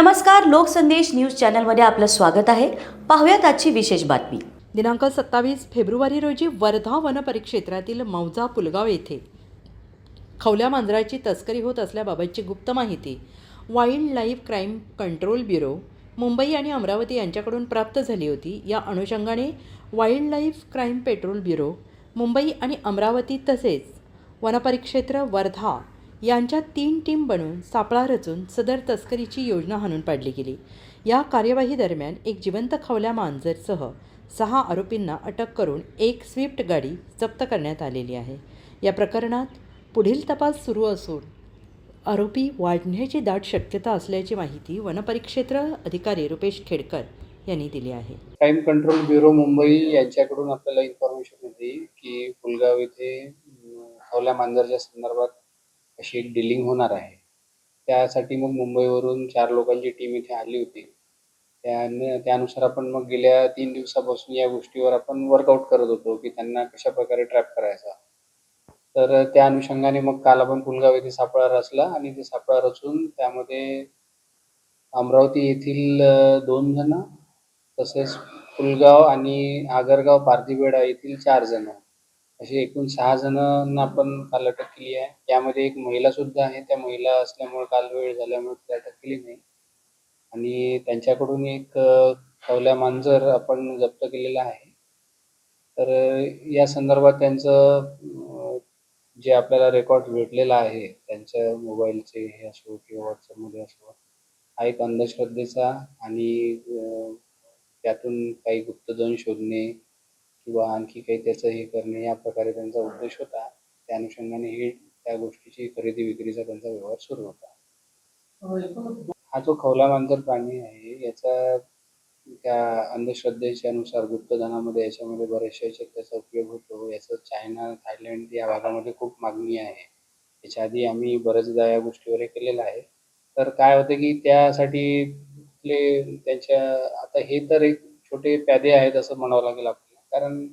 नमस्कार लोकसंदेश न्यूज चॅनलमध्ये आपलं स्वागत आहे. पाहुयात आजची विशेष बातमी. दिनांक सत्तावीस फेब्रुवारी रोजी वर्धा वनपरिक्षेत्रातील मौजा पुलगाव येथे. खवल्या मांजराची तस्करी होत असल्याबाबतची गुप्त माहिती. Wildlife crime control bureau Mumbai आणि अमरावती यांच्याकडून प्राप्त झाली होती. या अनुषंगाने wildlife crime petrol bureau Mumbai आणि अमरावती तसेच वनपरिक्षेत्र वर्धा यांच्या तीन टीम बनवून सापळा रचून सदर तस्करीची योजना हाणून पाडली गेली. या कार्यवाही दरम्यान एक जिवंत खवल्या मांजरसह सहा आरोपींना अटक करून एक स्विफ्ट गाडी जप्त करण्यात आलेली आहे. या प्रकरणात पुढील तपास सुरू असून आरोपी वाढण्याची दाट शक्यता असल्याची माहिती वनपरिक्षेत्र अधिकारी रुपेश खेडकर यांनी दिली आहे. क्राईम कंट्रोल ब्युरो मुंबई यांच्याकडून आपल्याला इन्फॉर्मेशन मिळाली की पुलगाव येथे खवल्या मांजरच्या संदर्भात अशी एक डिलिंग होणार आहे. त्यासाठी मग मुंबईवरून चार लोकांची टीम इथे आली होती. त्याने त्यानुसार आपण मग गेल्या तीन दिवसापासून या गोष्टीवर आपण वर्कआउट करत होतो की त्यांना कशा प्रकारे ट्रॅप करायचा. तर त्या अनुषंगाने मग काल आपण पुलगाव येथे सापळा रचला आणि ते सापळा रचून त्यामध्ये अमरावती येथील दोन जण तसेच पुलगाव आणि आगरगाव पार्थिवेडा येथील चार जण असे एकूण सहा जणांना आपण काल अटक केली आहे. त्यामध्ये एक महिला सुद्धा आहे. त्या महिला असल्यामुळे काल वेळ झाल्यामुळे ती अटक केली नाही. आणि त्यांच्याकडून एक अ, खवल्या मांजर आपण जप्त केलेला आहे. तर या संदर्भात त्यांचं जे आपल्याला रेकॉर्ड भेटलेला आहे त्यांच्या मोबाईलचे हे असो किंवा व्हॉट्सअपमध्ये असो हा एक अंधश्रद्धेचा आणि त्यातून काही गुप्तधन शोधणे किंवा आणखी काही त्याचं हे करणे या प्रकारे त्यांचा उद्देश होता. त्या अनुषंगाने हे त्या गोष्टीची खरेदी विक्रीचा त्यांचा व्यवहार सुरू होता. हा जो खवला मांजर प्राणी आहे याचा त्या अंधश्रद्धेच्या नुसार गुप्तधनामध्ये याच्यामध्ये बऱ्याचशा याच्यात त्याचा उपयोग होतो. याचं चायना थायलंड या भागामध्ये खूप मागणी आहे. याच्या आधी आम्ही बरेचदा या गोष्टीवर हे केलेलं आहे. तर काय होतं की त्यासाठी तिथले त्यांच्या आता हे तर एक छोटे प्यादे आहेत असं म्हणावं लागेल आपल्याला. कारण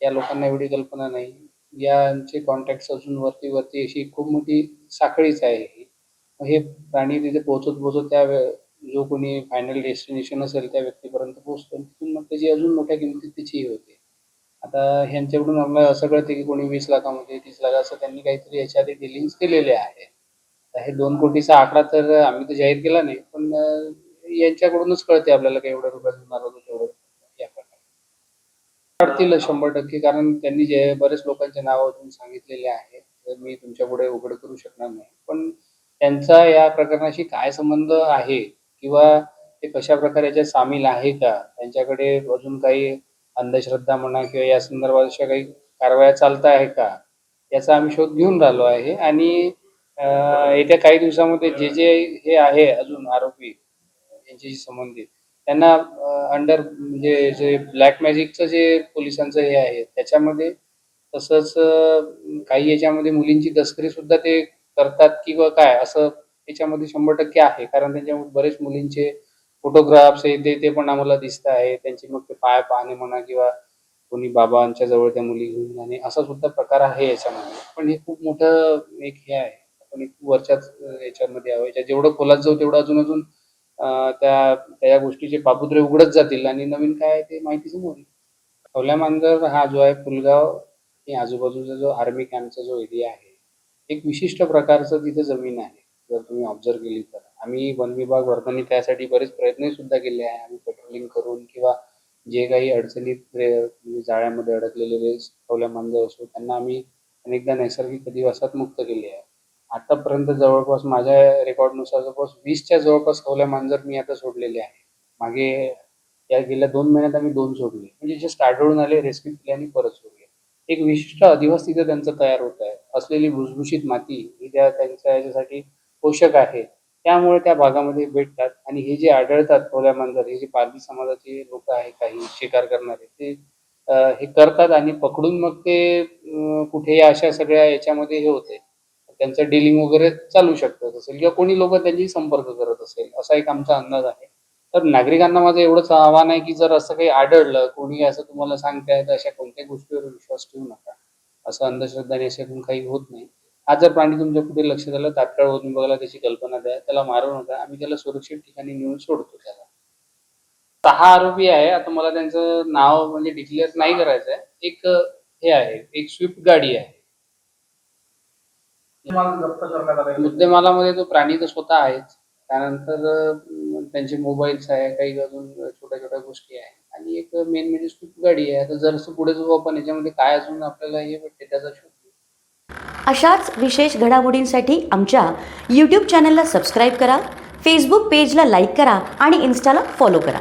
या लोकांना एवढी कल्पना नाही. यांचे कॉन्टॅक्ट अजून वरती वरती अशी खूप मोठी साखळीच आहे ही. हे प्राणी तिथे पोहोचत पोहोचत त्या जो कोणी फायनल डेस्टिनेशन असेल त्या व्यक्तीपर्यंत पोहोचतो तिथून मग त्याची अजून मोठ्या किमतीत तिची होते. आता ह्यांच्याकडून आम्हाला असं कळतं की कोणी वीस लाखामध्ये तीस लाख असं त्यांनी काहीतरी याच्या आधी डिलिंग्स केलेले आहे. हे दोन कोटीचा आकडा तर आम्ही तर जाहीर केला नाही पण यांच्याकडूनच कळते आपल्याला काही एवढ्या रुपयात होणार होतं तेवढं या प्रकारे वाढतील शंभर टक्के कारण त्यांनी जे बरेच लोकांचे नाव अजून सांगितलेले आहे तर मी तुमच्यापुढे उघड करू शकणार नाही. पण त्यांचा या प्रकरणाशी काय संबंध आहे? किंवा ते कशा प्रकारे याच्यात सामील आहे का? त्यांच्याकडे अजून काही अंधश्रद्धा म्हणा किंवा या संदर्भात अशा काही कारवाया चालत आहे का? याचा आम्ही शोध घेऊन राहिलो आहे. आणि येत्या काही दिवसामध्ये जे जे हे आहे अजून आरोपी यांच्याशी संबंधित त्यांना अंडर म्हणजे जे ब्लॅक मॅजिकचं जे पोलिसांचं हे आहे त्याच्यामध्ये तसंच काही याच्यामध्ये मुलींची तस्करी सुद्धा ते करतात किंवा काय असं त्याच्यामध्ये शंभर टक्के आहे. कारण त्यांच्यामध्ये बरेच मुलींचे फोटोग्राफ्स हे ते ते पण आम्हाला दिसत आहे. त्यांचे मग ते पाय पाहणे म्हणा किंवा कोणी बाबांच्या जवळ त्या मुली घेऊन जाणे असा सुद्धा प्रकार आहे याच्यामध्ये. पण हे खूप मोठं एक हे आहे. आपण एक वरच्याच याच्यामध्ये यावं याच्यात जेवढं खोलात जाऊ तेवढं अजून अजून त्या त्या गोष्टीचे पापुत्रे उघडत जातील आणि नवीन काय आहे ते माहिती समोर खवल्या मांजर हा जो आहे पुलगाव आणि आजूबाजूचा जो आर्मी कॅम्पचा जो एरिया आहे एक विशिष्ट प्रकारचं तिथे जमीन आहे. जर तुम्ही ऑब्झर्व केली तर. आम्ही वन विभाग वर्धांनी त्यासाठी बरेच प्रयत्न सुद्धा केले आहे. आम्ही पेट्रोलिंग करून किंवा जे काही अडचणीत म्हणजे जाळ्यामध्ये अडकलेले खवल्या मांजर असो त्यांना आम्ही अनेकदा नैसर्गिक अधिवासात मुक्त केले आहे. आतापर्यंत जवळपास माझ्या रेकॉर्डनुसार जवळपास वीसच्या जवळपास खवल्या मांजर मी आता सोडलेले आहे. मागे या गेल्या दोन महिन्यात आम्ही दोन सोडले. म्हणजे जे आढळून आले रेस्क्यू केले आणि परत सोडले. एक विशिष्ट अधिवास तिथे त्यांचं तयार होत आहे. असलेली भुसभुशीत माती ही त्या त्यांच्या याच्यासाठी पोषक आहे. त्यामुळे त्या भागामध्ये भेटतात आणि हे जे आढळतात खवल्या मांजर हे जे पारधी समाजाचे लोक आहे काही शिकार करणारे ते हे करतात आणि पकडून मग ते कुठे कुठे अशा सगळ्या याच्यामध्ये हे होते. त्यांचं डिलिंग वगैरे चालू शकत असेल किंवा कोणी लोक त्यांची संपर्क करत असेल असा एक आमचा अंदाज आहे. तर नागरिकांना माझं एवढंच आव्हान आहे की जर असं काही आढळलं कोणी असं तुम्हाला सांगताय तर अशा कोणत्याही गोष्टीवर विश्वास ठेवू नका. असं अंधश्रद्धाने याच्यातून काही होत नाही. हा जर प्राणी तुमच्या कुठे लक्ष झालं तात्काळ होऊन बघायला त्याची कल्पना द्या त्याला मारू नका आम्ही त्याला सुरक्षित ठिकाणी नेऊन सोडतो त्याला. सहा आरोपी आहे आता मला त्यांचं नाव म्हणजे डिक्लेअर नाही करायचं आहे एक हे आहे एक स्विफ्ट गाडी आहे. मुद्देमालामध्ये तो प्राणी तर स्वतः आहेच. त्यानंतर अं, त्यांचे मोबाईल्स आहे काही अजून छोट्या छोट्या गोष्टी आहे. आणि एक मेन म्हणजे स्विफ्ट गाडी आहे. आता जर पुढे जाऊ आपण याच्यामध्ये काय अजून आपल्याला हे भेटते त्याचा शोध घेऊ. अशाच विशेष घडामोडींसाठी आमच्या यूट्यूब चॅनलला सबस्क्राईब करा फेसबुक पेजला लाईक करा आणि इन्स्टाला फॉलो करा.